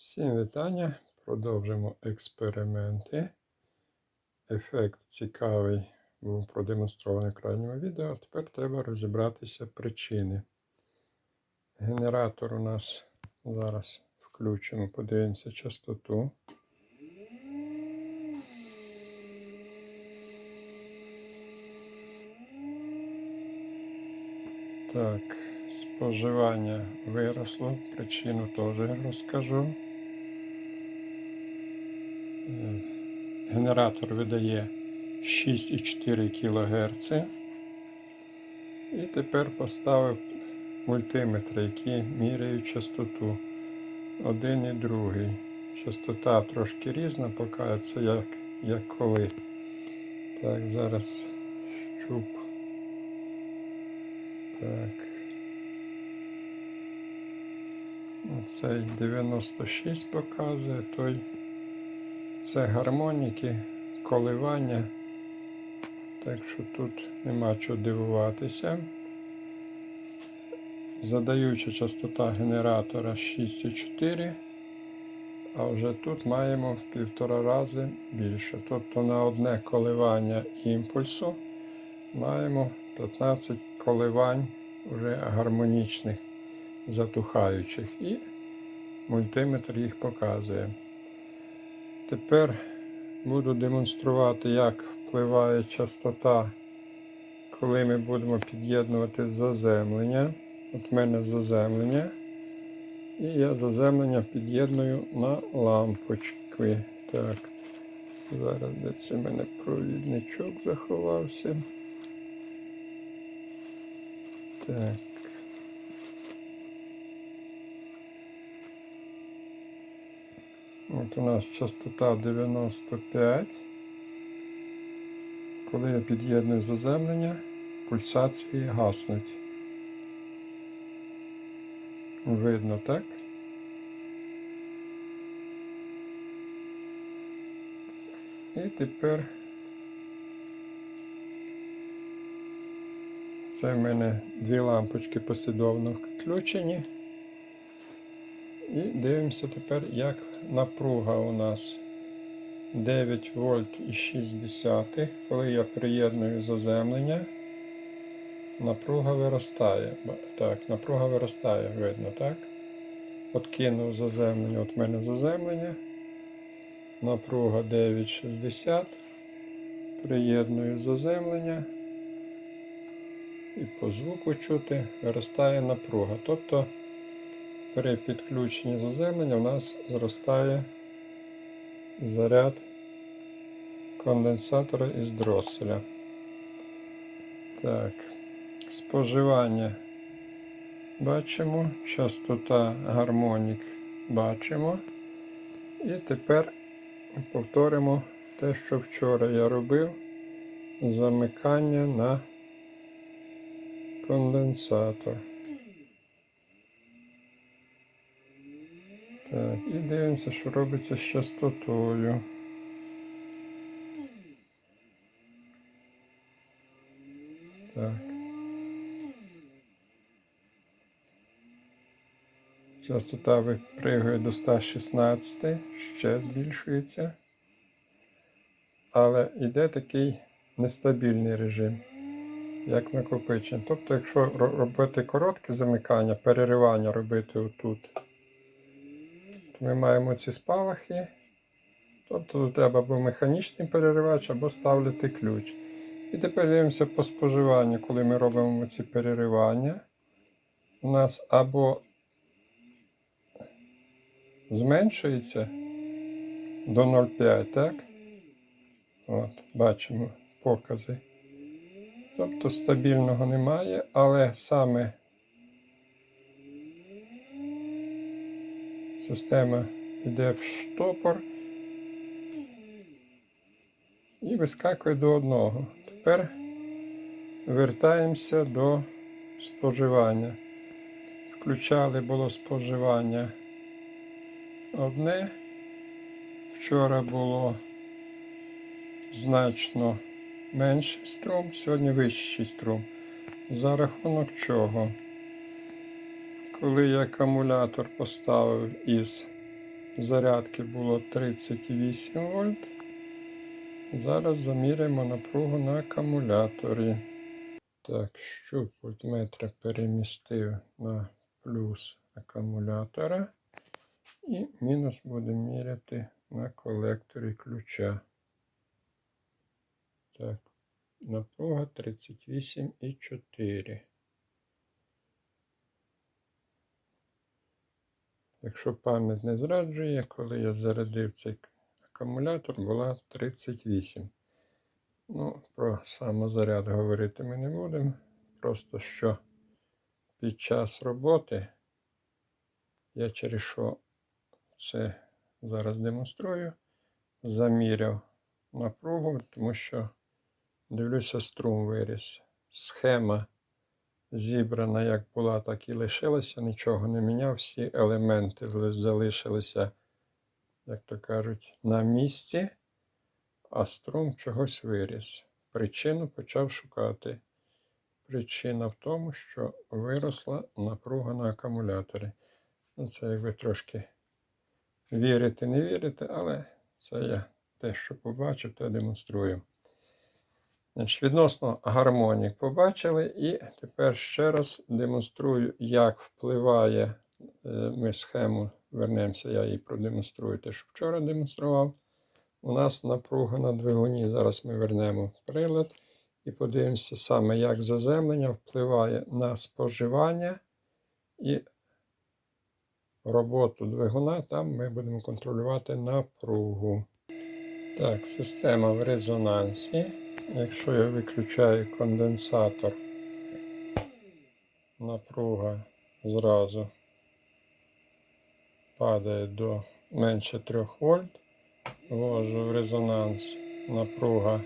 Всім вітання. Продовжимо експерименти. Ефект цікавий був продемонстрований в крайньому відео. Тепер треба розібратися причини. Генератор у нас зараз включимо, подивимося частоту. Так, споживання виросло, причину теж розкажу. Генератор видає 6,4 кГц. І тепер поставив мультиметри, які міряють частоту. Один і другий. Частота трошки різна, показується як, як коли. Так, зараз щуп. Так. Цей 96 показує, той це гармоніки, коливання. Так що тут нема чого дивуватися. Задаюча частота генератора 6,4, а вже тут маємо в півтора рази більше. Тобто на одне коливання імпульсу маємо 15 коливань вже гармонічних, затухаючих. І мультиметр їх показує. Тепер буду демонструвати, як впливає частота, коли ми будемо під'єднувати заземлення. От в мене заземлення. І я заземлення під'єдную на лампочки. Так, зараз де це в мене провідничок заховався. Так. От у нас частота 95. Коли я під'єдную заземлення, пульсації гаснуть. Видно, так? І тепер це в мене дві лампочки послідовно включені. І дивимося тепер, як напруга у нас 9 вольт і 6 десятих. Коли я приєдную заземлення, напруга виростає. Так, напруга виростає, видно, так? Откинув заземлення, от в мене заземлення. Напруга 9,60. Приєдную заземлення. І по звуку чути виростає напруга. Тобто при підключенні заземлення у нас зростає заряд конденсатора із дроселя. Так, споживання бачимо, частота гармонік бачимо. І тепер повторимо те, що вчора я робив, замикання на конденсатор. Так, і дивимося, що робиться з частотою. Так. Частота випригує до 116, ще збільшується. Але йде такий нестабільний режим, як накопичення. Тобто, якщо робити коротке замикання, переривання робити отут. Ми маємо ці спалахи. Тобто тут треба або механічний переривач, або ставити ключ. І тепер дивимося по споживанню, коли ми робимо ці переривання. У нас або зменшується до 0,5, так? От, бачимо покази. Тобто стабільного немає, але саме Система йде в штопор і вискакує до одного. Тепер вертаємося до споживання. Включали було споживання одне. Вчора було значно менший струм, сьогодні вищий струм. За рахунок чого? Коли я акумулятор поставив із зарядки було 38 вольт. Зараз заміряємо напругу на акумуляторі. Так, щуп вольтметра перемістив на плюс акумулятора. І мінус будемо міряти на колекторі ключа. Так, напруга 38,4. Якщо пам'ять не зраджує, коли я зарядив цей акумулятор, була 38. Ну, про самозаряд говорити ми не будемо. Просто що під час роботи я через що це зараз демонструю, заміряв напругу, тому що дивлюся, струм виріс. Схема зібрана як була, так і лишилася, нічого не міняв. Всі елементи залишилися, як то кажуть, на місці, а струм чогось виріс. Причину почав шукати. Причина в тому, що виросла напруга на акумуляторі. Ну, це якби трошки вірити, не вірити, але це я те, що побачив, те демонструю. Значить, відносно гармонік побачили, і тепер ще раз демонструю, як впливає. е, Ми схему вернемося, я її продемонструю те, що вчора демонстрував. У нас напруга на двигуні. Зараз ми вернемо прилад і подивимося саме, як заземлення впливає на споживання і роботу двигуна. Там ми будемо контролювати напругу. Так, система в резонансі. Якщо я виключаю конденсатор, напруга зразу падає до менше 3 вольт. Ввожу в резонанс напруга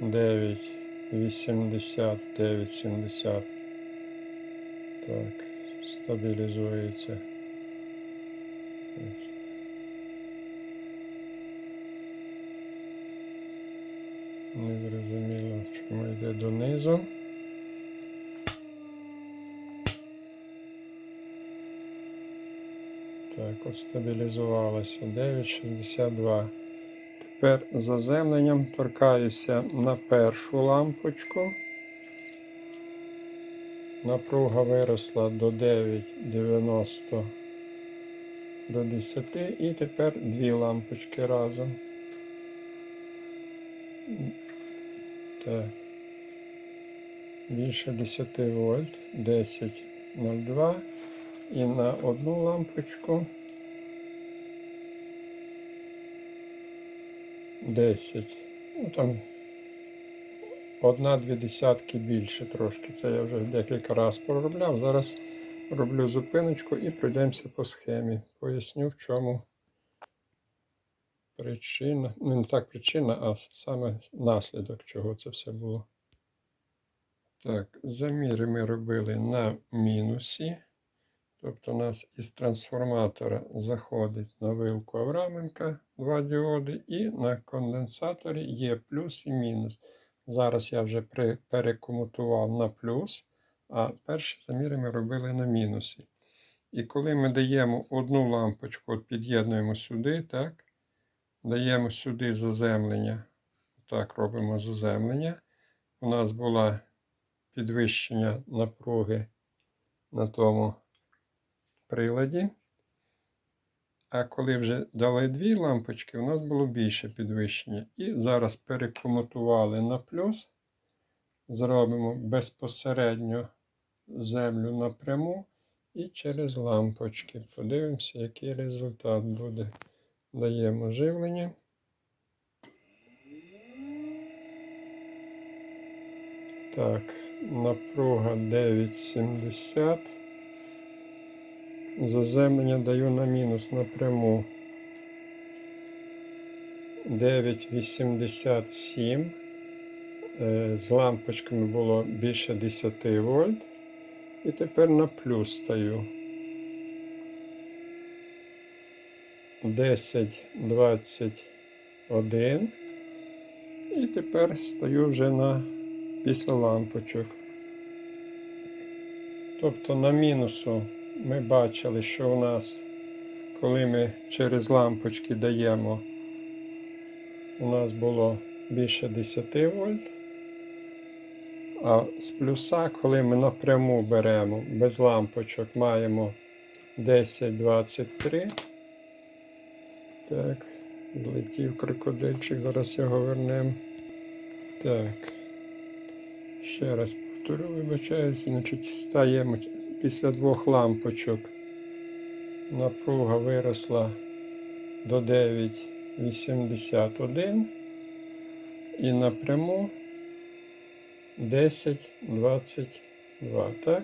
9,80, 9,70. Так, стабілізується. Не зрозуміло, чому йде донизу. Так, от стабілізувалося 9,62. Тепер заземленням торкаюся на першу лампочку. Напруга виросла до 9,90 до 10 і тепер дві лампочки разом. Так. Більше 10 вольт, 10,02 і на одну лампочку 10. Ну там одна-дві десятки більше трошки. Це я вже декілька разів проробляв. Зараз роблю зупиночку і пройдемося по схемі. Поясню, в чому причина. Не так причина, а саме наслідок, чого це все було. Так, заміри ми робили на мінусі. Тобто у нас із трансформатора заходить на вилку Авраменка два діоди, і на конденсаторі є плюс і мінус. Зараз я вже перекомутував на плюс, а перші заміри ми робили на мінусі. І коли ми даємо одну лампочку, от під'єднуємо сюди, так, даємо сюди заземлення. Так, робимо заземлення. У нас було підвищення напруги на тому приладі. А коли вже дали дві лампочки, у нас було більше підвищення. І зараз перекомутували на плюс. Зробимо безпосередньо землю напряму і через лампочки. Подивимося, який результат буде. Даємо живлення. Так, напруга 9,70. Заземлення даю на мінус напряму 9,87. Е, З лампочками було більше 10 вольт. І тепер на плюс стаю. 10,21. І тепер стою вже на після лампочок. Тобто на мінусу ми бачили, що у нас коли ми через лампочки даємо, у нас було більше 10 вольт. А з плюса, коли ми напряму беремо без лампочок, маємо 10-23. Так, злетів крокодильчик, зараз його вернемо. Так. Ще раз повторю, вибачаюся, значить, стаємо після двох лампочок. Напруга виросла до 9,81 і напряму 10,22. Так?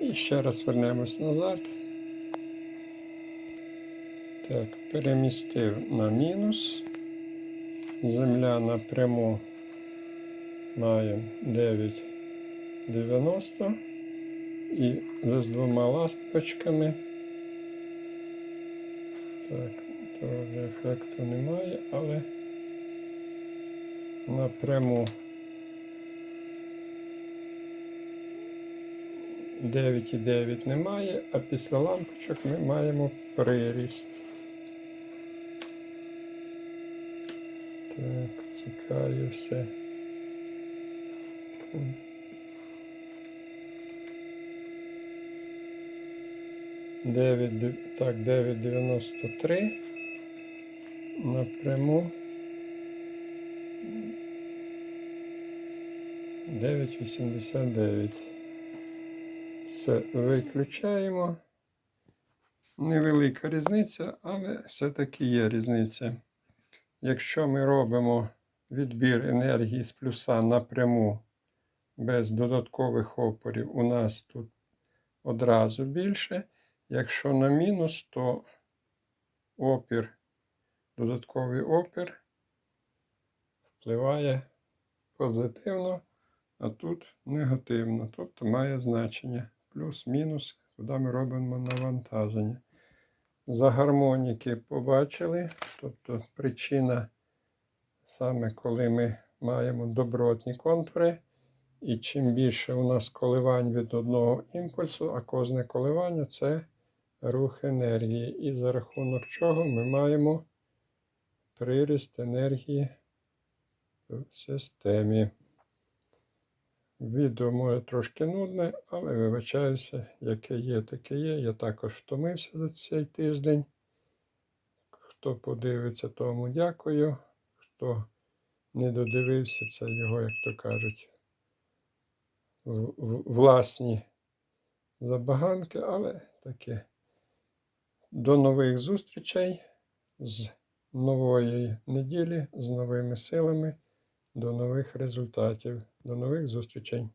І ще раз вернемось назад. Так, перемістив на мінус. Земля напряму маємо 9,90 і вже з двома лампочками. Так, того ефекту немає, але напряму 9,9 немає, а після лампочок ми маємо приріст. Так, тікає все. Дев'ять, так, 9,93 напряму 9,89. Все виключаємо. Невелика різниця, але все-таки є різниця. Якщо ми робимо відбір енергії з плюса напряму без додаткових опорів, у нас тут одразу більше. Якщо на мінус, то опір, додатковий опір впливає позитивно, а тут негативно. Тобто має значення плюс-мінус, куди ми робимо навантаження. За гармоніки побачили, тобто причина саме коли ми маємо добротні контури, і чим більше у нас коливань від одного імпульсу, а кожне коливання це рух енергії. І за рахунок чого ми маємо приріст енергії в системі. Відео може трошки нудне, але вибачаюся, яке є, таке є. Я також втомився за цей тиждень. Хто подивиться, тому дякую. Хто не додивився, це його, як то кажуть, власні забаганки, але таке. До нових зустрічей з нової неділі, з новими силами, до нових результатів. До нових зустрічей.